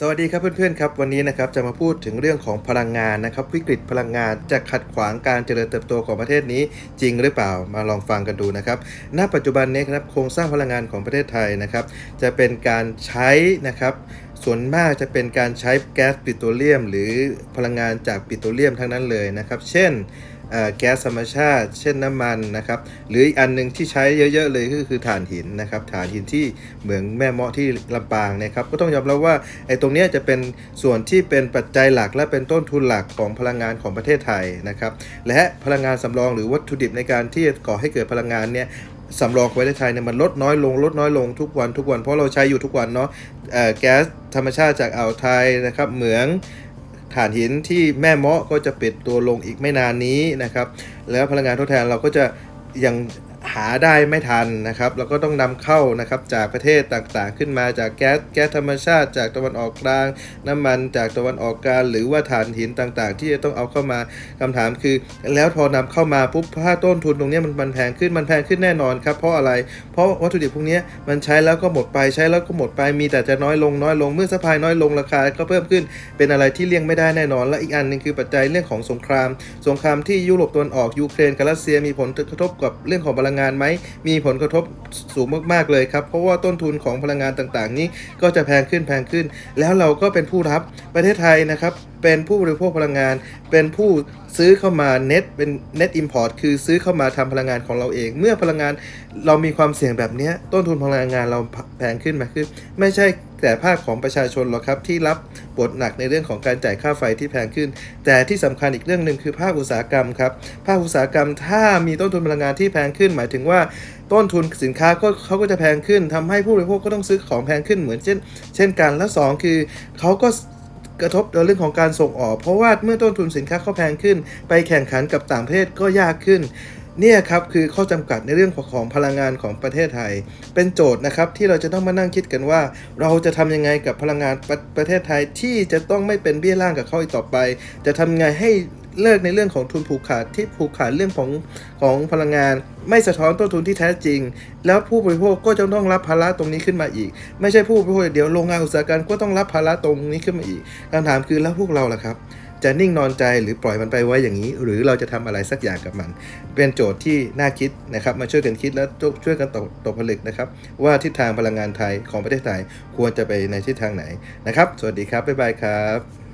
สวัสดีครับเพื่อนๆครับวันนี้นะครับจะมาพูดถึงเรื่องของพลังงานนะครับ วิกฤตพลังงานจะขัดขวางการเจริญเติบโตของประเทศนี้จริงหรือเปล่ามาลองฟังกันดูนะครับณปัจจุบันนี้ครับโครงสร้างพลังงานของประเทศไทยนะครับ จะเป็นการใช้นะครับส่วนมากจะเป็นการใช้แก๊สปิโตรเลียม หรือพลังงานจากปิโตรเลียมทั้งนั้นเลยนะครับ เช่น แก๊สธรรมชาติ เช่นน้ำมันนะครับ หรืออีกอันหนึ่งที่ใช้เยอะ ๆ เลยก็คือถ่านหินนะครับถ่านหินที่เหมืองแม่เมาะที่ลำปางนะครับ ก็ต้องยอมรับว่าไอ้ตรงนี้จะเป็นส่วนที่เป็นปัจจัยหลัก และเป็นต้นทุนหลักของพลังงานของประเทศไทยนะครับ และพลังงานสำรองหรือวัตถุดิบในการที่จะก่อให้เกิดพลังงานเนี่ยสำรองไว้ในไทยเนี่ยมันลดน้อยลงลดน้อยลงทุกวันทุกวันเพราะเราใช้อยู่ทุกวันเนาะแก๊สธรรมชาติจากอ่าวไทยนะครับเหมือง ถ่านหินที่แม่เมาะก็จะปิดตัวลงอีกไม่นานนี้นะครับ แล้วพลังงานทดแทนเราก็จะยัง หาได้ไม่ทันนะครับ เราก็ต้องนำเข้านะครับจากประเทศต่างๆ ขึ้นมาจากแก๊สแก๊สธรรมชาติ จากตะวันออกกลาง น้ำมันจากตะวันออกกลางหรือว่าถ่านหินต่างๆ ที่จะต้องเอาเข้ามาคำถามคือ แล้วพอนำเข้ามาปุ๊บถ้าต้นทุนตรงนี้มันมันแพงขึ้นมันแพงขึ้นแน่นอนครับเพราะอะไร เพราะวัตถุดิบพวกนี้มันใช้แล้วก็หมดไปใช้แล้วก็หมดไปมีแต่จะน้อยลงน้อยลงเมื่อสปายน้อยลงราคาก็เพิ่มขึ้นเป็นอะไรที่เลี่ยงไม่ได้แน่นอน และอีกอันหนึงคือปัจจัยเรื่องของสงคราม สงครามที่ยุโรปตะวันออกยูเครนกับรัสเซียมีผลกระทบกับเรื่องของพลังงานไหม มีผลกระทบสูงมากๆเลยครับ เพราะว่าต้นทุนของพลังงานต่างๆ นี้ก็จะแพงขึ้นแพงขึ้น แล้วเราก็เป็นผู้รับประเทศไทยนะครับ เป็นผู้บริโภคพลังงาน เป็นผู้ซื้อเข้ามาเน็ตเป็นเน็ตอิมพอร์ตคือซื้อเข้ามาทำพลังงานของเราเอง เมื่อพลังงานเรามีความเสี่ยงแบบนี้ต้นทุนพลังงานเราแพงขึ้นมาขึ้น ไม่ใช่ แต่ภาคของประชาชนหรอกครับที่รับบทหนักในเรื่องของการจ่ายค่าไฟที่แพงขึ้น แต่ที่สำคัญอีกเรื่องหนึ่งคือภาคอุตสาหกรรมครับภาคอุตสาหกรรมถ้ามีต้นทุนพลังงานที่แพงขึ้น หมายถึงว่าต้นทุนสินค้าก็เขาก็จะแพงขึ้นทำให้ผู้บริโภคก็ต้องซื้อของแพงขึ้นเหมือนเช่น เช่นกันและสองคือเขาก็กระทบต่อเรื่องของการส่งออก เพราะว่าเมื่อต้นทุนสินค้าเขาแพงขึ้น ไปแข่งขันกับต่างประเทศก็ยากขึ้น เนี่ยครับคือข้อจำกัดในเรื่องของพลังงานของประเทศไทย เป็นโจทย์นะครับที่เราจะต้องมานั่งคิดกันว่า เราจะทำยังไงกับพลังงานประประเทศไทยที่จะต้องไม่เป็นเบี้ยล่างกับเขาอีกต่อไป จะทำยังไงให้ เลิกในเรื่องของทุนผูกขาดที่ผูกขาดเรื่องของของพลังงาน ไม่สะท้อนต้นทุนที่แท้จริง แล้วผู้บริโภคก็จะต้องรับภาระตรงนี้ขึ้นมาอีก ไม่ใช่ผู้บริโภคเดียวโรงงานอุตสาหกรรมก็ต้องรับภาระตรงนี้ขึ้นมาอีกคำถามคือแล้วพวกเราล่ะครับ จะนิ่งนอนใจหรือปล่อยมันไปไว้อย่างนี้ หรือเราจะทำอะไรสักอย่างกับมัน เป็นโจทย์ที่น่าคิดนะครับมาช่วยกันคิดและช่วยกันตกตกผลึกนะครับ ว่าทิศทางพลังงานไทยของประเทศไทยควรจะไปในทิศทางไหนนะครับ สวัสดีครับบ๊ายบายครับ